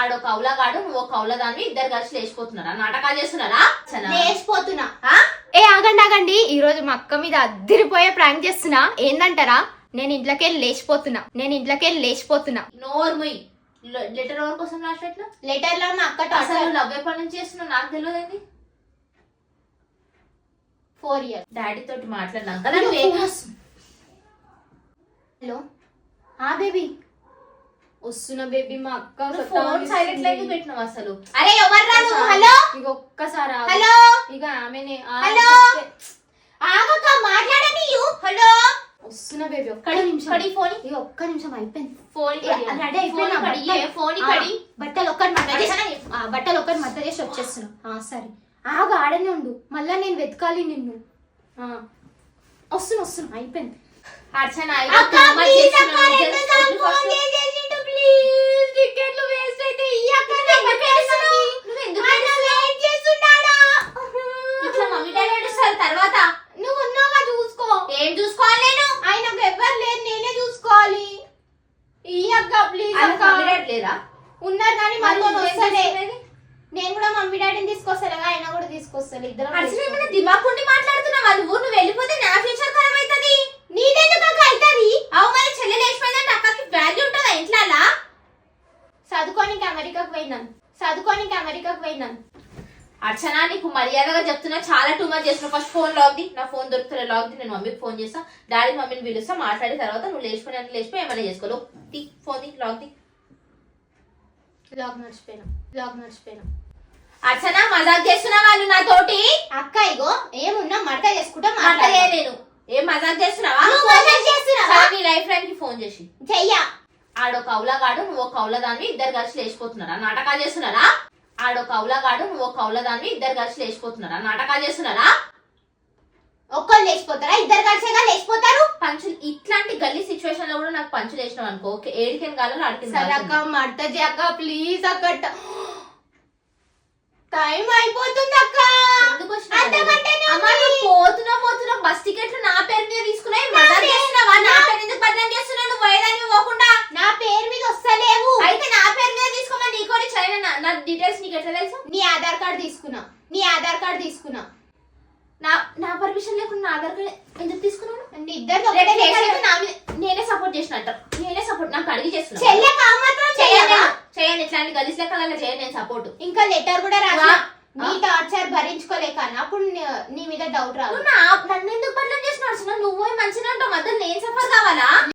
ఆడో కౌలగాడు నువ్వు కౌల దాన్ని ఇద్దరు కలిసి లేచిపోతున్నారా. నాటకాలు చేస్తున్నారా? లేచిపోతున్నా? ఏ ఆగండి ఆగండి. ఈ రోజు మా అక్క మీద అద్దిరిపోయే ప్రాంక్ చేస్తున్నా. ఏందంటారా? నేను ఇంట్లోకెళ్ళి లేచిపోతున్నా. నేను ఇంట్లోకెళ్ళి లేచిపోతున్నా. నోరు ముయ్. లెటర్ ఎవరి కోసం రాసి పెట్టినా లెటర్లో మా అక్క అసలు నువ్వు లవ్ ఎప్పటి నుంచి చేస్తున్నావు? నాకు తెలియదు ఫోర్ ఇయర్స్ డాడీ తోటి మాట్లాడినాక హలో ఆ బేబీ వస్తున్నా బేబీ మా అక్క ఫోన్ సైలెంట్ లైన్ పెట్టినావు అసలు. అరే ఎవర్రా నువ్వు హలో? ఇక ఒక్కసారి. హలో? ఇక ఆమెనే హలో? ఆగక్క మాట్లాడని హలో? వస్తున్నా బేబీ ఒక్క నిమిషం. కడి ఫోన్. ఇక ఒక్క నిమిషం అయిపోయింది. ఫోన్ రెడీ అయిపోయినా ఫోన్ కడి. బట్టలు ఒక్కటి మడత చేసి బట్టలు ఒక్కటి మడత చేసి వచ్చేస్తున్నా ఆ సరే. ఆగు ఆడనే ఉండు. మళ్ళా నేను వెతకాలి నిన్ను. ఆ వస్తున్నా వస్తున్నా. అయిపోయింది. అర్చన అక్క ప్లీజ్ అక్క రెండు సార్లు ఫోన్ చేసేసిండు ప్లీజ్ టికెట్లు వేస్ట్ అయితే ఈ అక్క ఎందుకు వేస్తున్నావు నువ్వు ఎందుకు ఆయన వెయిట్ చేస్తున్నాడా ఇట్లా మమ్మీ డాడీ ఏడుస్తారు తర్వాత నువ్వు ఉన్నావా చూసుకో ఏం చూసుకోవాలి నేను ఆయనకు ఎవ్వరు లేదు నేనే చూసుకోవాలి ఈ అక్క ప్లీజ్ అక్క. లేరా ఉన్నారు కానీ నువ్వేం వస్తలే? నేను కూడా మమ్మీ డాడీని తీసుకొస్తాను ఆయన కూడా తీసుకొస్తాను ఇద్దరం అర్చన ఏమైనా దిమాగ్ ఉండి మాట్లాడుతున్నావా నువ్వు? నువ్వు వెళ్ళిపోతే నా ఫ్యూచర్ ఖరాబ్ అవుతుంది నీదెందుకు అక్క అవుతుంది అవు మరి చెల్లెలు లేచిపోయిందంటే అక్కకి వాల్యూ ఉంటుందా ఇంట్లో చదువుకోనికి అమెరికాకు పోయినాను చదువుకోనికి అమెరికాకు పోయినాను అర్చన నీకు మర్యాదగా చెప్తున్నా. చాలా టూ మచ్ చేస్తున్నావు ఫస్ట్ ఫోన్ లాగ్ ది. నా ఫోన్ దొరుకుతుంది లాగ్ ది. నేను మమ్మీకి ఫోన్ చేస్తా. డాడీ మమ్మీని పిలుస్తా. మాట్లాడిన తర్వాత నువ్వు లేచిపోయిన లేచిపోయి ఏమైనా చేసుకోలేవు ది. ఫోన్ ది. లాగ్ ది. బ్లాగ్ మర్చిపోయినా బ్లాగ్ మర్చిపోయినా అర్చన మజాక్ చేస్తున్నా వాళ్ళు నాతోటి అక్క ఇగో ఏమున్నా మడత చేసుకుంటా మాట్లాడే నేను. ఏం మజాక్ చేస్తున్నావా? నీ లైఫ్ లైన్కి ఫోన్ చేసి. చెయ్యా. ఆడో కౌలగాడు నువ్వు కౌల దాన్ని ఇద్దరు కలిసి లేచిపోతున్నారా? నాటకాలు చేస్తున్నారా? ఆడో కౌలగాడు నువ్వు కౌల దాన్ని ఇద్దరు కలిసి లేచిపోతున్నారా? నాటకాలు చేస్తున్నారా? ఒక్కరు లేచిపోతారా? ఇద్దరు కలిసేగా లేచిపోతారు? పంచులు ఇట్లాంటి గల్లీ సిచ్యువేషన్లో కూడా నాకు పంచులు వేసినావు అనుకో. ఓకే సరే అడిగిన అక్క మడత ప్లీజ్ అక్క. టైం అయిపోతుంది అక్క. ఎందుకు? అంతకంటేనే అమ్మా, ఉంది. నువ్వు పోతున్నా పోతున్నా బస్ టికెట్లు నా పేరు మీద తీసుకున్నాయి మజాక్ చేస్తున్నావా నా పేరు ఎందుకు బదనాం చేస్తున్నావు నువ్వు పోయేదాన్ని పోకుండా నా పేరు మీద వస్తలేవు అయితే నా పేరు మీద తీసుకోమని నీకు కూడా చైనా నా- నా డీటెయిల్స్ నీకు ఎట్లా తెలుసు? నీ ఆధార్ కార్డు తీసుకున్నా. నీ ఆధార్ కార్డు తీసుకున్నా. నా నా పర్మిషన్ లేకుండా నా ఆధార్ కార్డ్ ఎందుకు తీసుకున్నాను ఇద్దరు నేనే సపోర్ట్ చేసిన నేనే సపోర్ట్ నాకు అడిగి చేస్తున్నా. చేయను ఇట్లాంటి గలీజ్ లెక్కలలో చేయను నేను సపోర్ట్ ఇంకా లెటర్ కూడా రాసా వా. నీ టార్చర్ భరించుకోలేక అప్పుడు నీ- మీద డౌట్ నా నన్ను ఎందుకు చేస్తున్నావు? అసలు నువ్వు మంచిగా ఉంటావు. మధ్య నేను సఫర్ కావాలా?